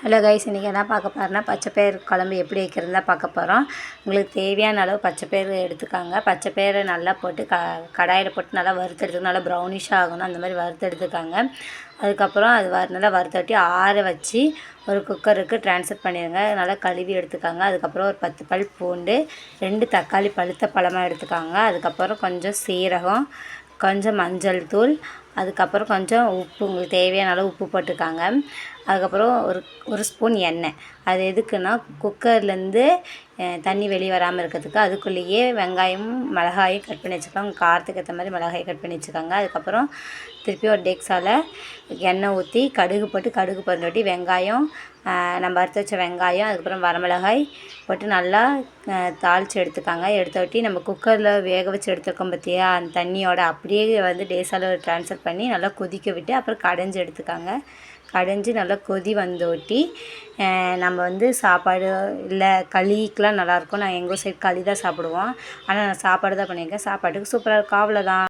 Hello guys இன்றைக்கி என்ன பார்க்க போகிறோன்னா பச்சைப்பயிறு குழம்பு எப்படி வைக்கிறதா பார்க்க போகிறோம் உங்களுக்கு தேவையான அளவு பச்சைப்பயிறு எடுத்துக்காங்க. பச்சைப்பயிறு நல்லா போட்டு க கடாயில் போட்டு நல்லா வறுத்து எடுத்துக்கணும் நல்லா ப்ரௌனிஷாக ஆகணும். அந்த மாதிரி வறுத்து எடுத்துக்காங்க அதுக்கப்புறம் அது வ நல்லா வறுத்தட்டி ஆற வச்சு ஒரு குக்கருக்கு ட்ரான்ஸ்ஃபர் பண்ணிடுங்க. நல்லா கழுவி எடுத்துக்காங்க. அதுக்கப்புறம் ஒரு பத்து பல் பூண்டு ரெண்டு தக்காளி பழுத்த பழமாக எடுத்துக்காங்க. அதுக்கப்புறம் கொஞ்சம் சீரகம் கொஞ்சம் மஞ்சள் தூள் அதுக்கப்புறம் கொஞ்சம் உப்பு உங்களுக்கு தேவையான அளவு உப்பு போட்டுக்காங்க. அதுக்கப்புறம் ஒரு ஒரு ஸ்பூன் எண்ணெய். அது எதுக்குன்னா குக்கர்லேருந்து தண்ணி வெளியே வராமல் இருக்கிறதுக்கு அதுக்குள்ளேயே வெங்காயமும் மிளகாயும் கட் பண்ணி வச்சுக்கலாம் காரத்துக்கு ஏற்ற மாதிரி மிளகாயை கட் பண்ணி வச்சுக்கோங்க அதுக்கப்புறம் திருப்பி ஒரு டெக்ஸால் எண்ணெய் ஊற்றி கடுகு போட்டு கடுகு பொருந்தோட்டி வெங்காயம் நம்ம அறுத்து வச்ச வெங்காயம் அதுக்கப்புறம் வரமிளகாய் போட்டு நல்லா தாளித்து எடுத்துக்காங்க. எடுத்தோட்டி நம்ம குக்கரில் வேக வச்சு எடுத்துருக்கோம் பார்த்தியா அந்த தண்ணியோட அப்படியே வந்து டேஸால் ட்ரான்ஸ்ஃபர் பண்ணி நல்லா கொதிக்க விட்டு அப்புறம் கடைஞ்சி எடுத்துக்காங்க. கடைஞ்சி நல்லா கொதி வந்தோட்டி நம்ம வந்து சாப்பாடு இல்லை களிக்கெலாம் நல்லாயிருக்கும் நான் எங்கள் சைடு களி தான் சாப்பிடுவோம். ஆனால் நான் சாப்பாடு தான் பண்ணியிருக்கேன். சாப்பாட்டுக்கு சூப்பராக இருக்கும். அவ்வளோதான்